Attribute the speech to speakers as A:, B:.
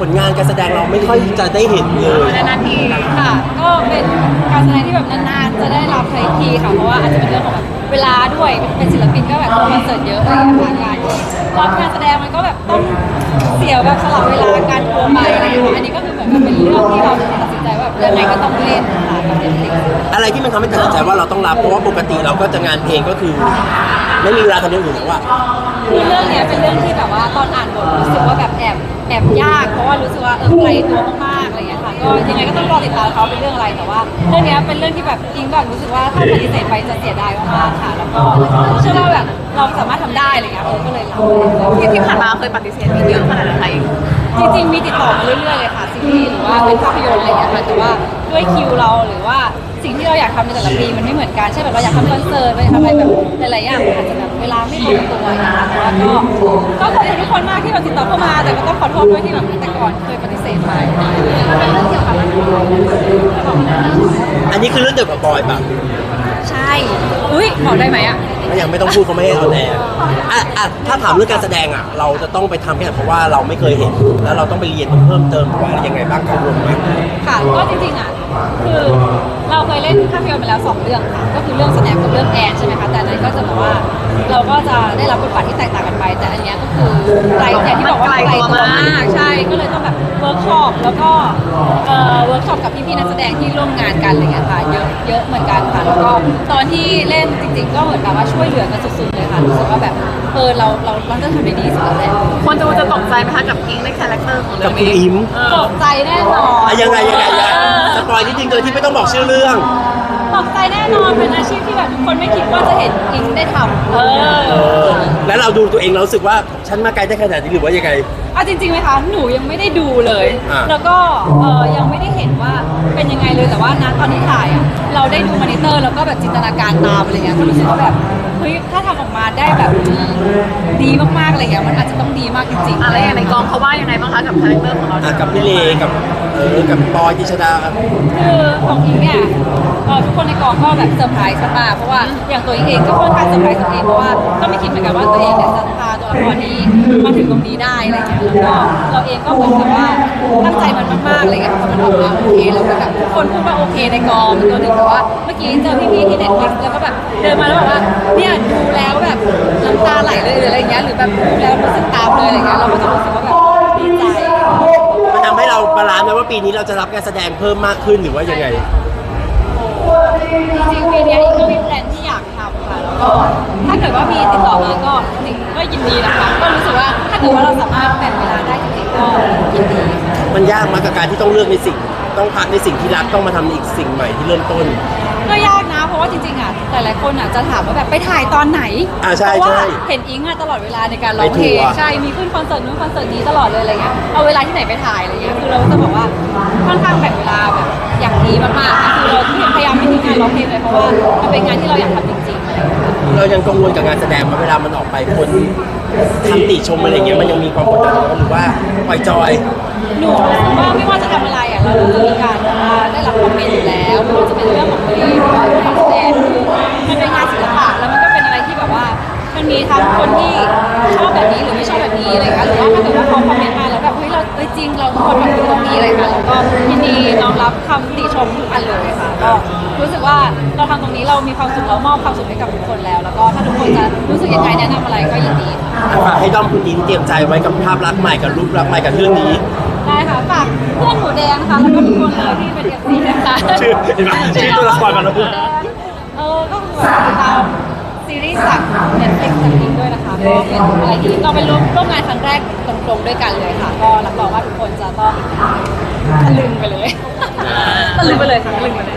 A: ผลงานการแสดงเราไม่ค่อยจะได้เห็นเลย
B: นานๆทีค่ะ ก็เป็นการแสดงที่แบบนานๆจะได้รับใช้ทีค่ะ เพราะว่าอาจจะเป็นเรื่องของแบบเวลาด้วยเป็นศิลปินก็แบบคอนเสิร์ตเยอะอะไรอย่างเงี้ยค่ะการรับการแสดงมันก็แบบต้องเสียแบบสลับเวลาการโทรไปอะไรอย่างเงี้ยอันนี้ก็คือเหมือนกับเป็นเรื่องที่เราตัดสินใจว่าแบบยังไงก็ต้องเล่นค่ะกับเด็กๆ
A: อะไรที่มันทำให้ตัดสินใจว่าเราต้องรับเพราะว่าปกติเราก็จะงานเพลงก็คือ ไม่มีเวลาทำอย่างอื่นแล้วว่า
B: คือเรื่องเนี้ยเป็นเรื่องที่แบบว่าตอนอ่านบทรู้สึกว่าแบบแอบแอบยาก เพราะว่ารู้สึกว่าเออไกลตัวมากๆอะไรอย่างเงี้ยค่ะก็ยังไงก็ต้องรอติดตามเขาเป็นเรื่องอะไรแต่ว่าเรื่องเนี้ยเป็นเรื่องที่แบบอิงแบบรู้สึกว่าถ้าปฏิเสธไปจะเสียดายมากๆค่ะ แล้วก็เชื่อว่าแบบเราสามารถทำได้อะไรเงี้ยเออก็เลยรับ
C: ที่ที่ผ่านมาเคยปฏิเสธไปเยอะขนาดไหน
B: จริงๆมีติดต่อมาเรื่อยๆเลยค่ะซีรีส์หรือว่าเป็นภาพยนตร์อะไรอย่างเงี้ยค่ะแต่ว่าด้วยคิวเราหรือว่าสิ่งที่เราอยากทำในแต่ละปีมันไม่เหมือนกันเช่แบบเราอยากทำคอนเสิร์ตเราอยากทำอะไรแบบหลายๆอย่างนอาจจะแบบ เวลาไม่ลงตัวอย่างเงี้ยค่ะแต่ว่าก็ก็ขอบคุณทุกคนมากที่แบบติดต่อเข้ามา แต่ก็ต้องขอโทษด้วยที่แบบแต่ก่อนเคยปฏิเสธไปเป็นเรื่องเกี่ยวกับร่างกาย
A: อันนี้คือเรื่องเกี่ยวกับบอยปะ
B: ใช่อุ้ยบอกได้ไหมอะ
A: ก็ยังไม่ต้องพูดเขาไม่ให้เอาแน่อะอะถ้าถามเรื่องการแสดงอะ เราจะต้องไปทำแค่ไหนเพราะว่าเราไม่เคยเห็น แล้วเราต้องไปเรียนเพิ่มเติมหรือว่าอะไรยังไงบ้างกังวลไหม
B: ค่ะก็จริงๆอะคือเราเค ยเล่นภาพยนตร์มาแล้วสองเรื่องค่ะก็คือเรื่องแสดงกับเรื่องแอนใช่ไหมคะแต่อันนั้นก็จะแบบว่าเราก็จะได้รับบทบาทที่แตกต่างกันไป แต่อันเนี้ยก็คือไกลอย่างที่บอกว่าไกลตัวมากใช่ก็เลยต้องแบบเวิร์กช็อปแล้วก็เอ่อเวิร์กช็อปกับพี่ๆนักแสดงที่ร่วมงานกันอะไรเงี้ยค่ะเยอะเยอะเหมือนกันค่ะแล้วก็ตอนที่เล่นจริง ๆ ก็เหมือนแบบว่าช่วยเหลือกันสุดๆเลยค่ะรู้สึกว่าแบบเออเราเราเราจะทำได้ดีสุดแล้วแหละ
C: คนดูจะตกใจไหมคะกับอิงในคาแรคเตอร์ของเรื่
A: กั
C: อบง
A: คุณ
C: นี้
A: อิม
B: ตกใจแน่นอน
A: อะยังไงยังไงยังไง สปอยนิดนึงโดยที่ไม่ต้องบอกชื่อเรื่อง
B: ตกใจแน่นอนเป็นอาชีพที่แบบทุกคนไม่คิดว่าจะเห็นอิงได้ทำเอ
A: เอ
B: อ
A: อแล้วเราดูตัวเองเรารู้สึกว่าฉันมาไกลได้ขนาดนี้หรือว่ายังไง
B: เอาจริงๆไหมคะหนูยังไม่ได้ดูเลย
A: อ่า
B: แล้วก็เออยังไม่ได้เห็นว่าเป็นยังไงเลยแต่ว่านะตอนที่ถ่ายอะเราได้ดูมอนิเตอร์แล้วก็แบบจินตนาการตามอะไรเงี้ยก็รู้สึกว่าแบบเฮ้ยถ้าทำออกมาได้แบบดีมากๆอะไรเงี้ยมันอาจจะต้องดีมากจริงๆ
C: อะไรอย่างในกองเขาว่ายังไงบ้างคะกับคาแรคเตอร์ของเรา
A: อะกับพี่เลกับ เออกับปอยกิชดาครับ
B: คือของอิงเนี่ยเอ่อทุกคนในกองก็แบบเซอร์ไพรส์มากเพราะว่าอย่างตัวอิงเองก็ค่อนข้างเซอร์ไพรส์ตัวเองเพราะว่าก็ไม่คิดเหมือนกันว่าตัวเองเนี่ยจะพาตัวละครนี้มาถึงตรงนี้ได้อะไรเงี้ยแล้วก็เราเองก็เหมือนกับว่าตั้งใจมันมากๆอะไรเงี้ยพอมันออกมาโอเคแล้วก็แบบทุกคนพูดว่าโอเคในกองเป็นตัวหนึ่งแต่ว่าเมื่อกี้เจอพี่ๆที่เน็ตฟลิกแล้วก็แบบเดินมาแล้วบอกว่าเนี่ยดูแล้วแบบน้ำตาไหลเลยหรืออะไร
A: นี้เราจะรับการแสดงเพิ่มมากขึ้นหรือว่ายังไง
B: จริงๆปีเนี้ยอีกก็นแพลนที่อยากทำค่ะแล้วก็ถ้าเกิดว่ามีติดต่อมาก็จริงๆก็ยินดีนะคะ ก็รู้สึกว่าถ้าเกิดว่าเราสามารถแบ่งเวลาได้จริงๆก็ยินดีค่ะ
A: มันยากมากกับการที่ต้องเลือกในสิ่ง ต้องพักในสิ่งที่รักต้องมาทำอีกสิ่งใหม่ที่เริ่มต้น
B: ก็ยากนะ เพราะว่าจริงๆอะหลายๆคนอะจะถามว่าแบบไปถ่ายตอนไหน
A: อ่าใช่
B: เพราะว่า
A: ใช่
B: เห็นอิงอะตลอดเวลาในการร้องเพล
A: ไปทั
B: ง
A: วร์
B: ใช่มีขึ้นคอนเสิร์ตนู้นคอนเสิร์ตนี้ตลอดเลยอะไรเงี้ยเอาเวลาที่ไหนไปถ่ายอะไรเงี้ยคือเราจะบอกว่าค่อนข้างแบ่งเวลาแบบอย่างดีมากๆค่ะคือเราพยายามไม่ทิ้งงานร้องเพลงเลยเพราะว่ามันเป็นงานที่เราอยากทำจริงๆอะไรเงี้ย
A: เรายังกังวลกับงานแสดงมาเวลามันออกไปคนคำติชมอะไรเงี้ยมันยังมีความกดดันอยู่หรือว่าปล่อยจอย
B: หนูรู้สึกว่าไม่ว่าจะทำอะไรอะเราจะมีการ เมนต์อยู่แล้วไม่ว่าจะเป็นเรื่องของเพลงหรือว่าเรื่องของแสดงคือมันเป็นงานศิลปะแล้วมันก็เป็นอะไรที่แบบว่ามันมีทั้งคนที่ชอบแบบนี้หรือไม่ชอบแบบนี้อะไรเงี้ยหรือว่าถ้าเกิดว่าเขาคอมเมนต์มาแล้วแบบเฮ้ยเราเอ้ยจริงเราควรปรับปรุงตรงนี้อะไรเงี้ยแล้วก็ยินดีน้อมรับคำติชมทุกอันเลยค่ะก็รู้สึกว่าเราทำตรงนี้เรามีความสุขเรามอบความสุขให้กับทุกคนแล้ว แล้วก็ถ้าทุกคนจะรู้สึกยังไงแนะนำอะไรก็ยินดีค่ะ
A: ฝากให้ด้อมคุณอินเตรียมใจไว้กับภาพลักษณ์ใหม่กับรูปลักษณ์ใหม่กับเรื่องนี้
B: ได้ค่ะฝากเพื่อนหมูแดงนะคะแล้วก็ทุกคนเลยที่เป็นเอ
A: ชื่อเห็นไหมชื่อตัวละครมันแล้ว
B: พูด เออก็คือติดตามซีรีส์จากเน็ตฟลิกซ์จากอิงด้วยนะคะก็เป็นอะไรที่เราเป็นร่วมร่วมงานครั้งแรกตรงๆด้วยกันเลยค่ะ ก็รับรองว่าทุกคนจะต้องตะลึงไปเลย ตะลึงไปเลยค่ะตะลึงไปเลย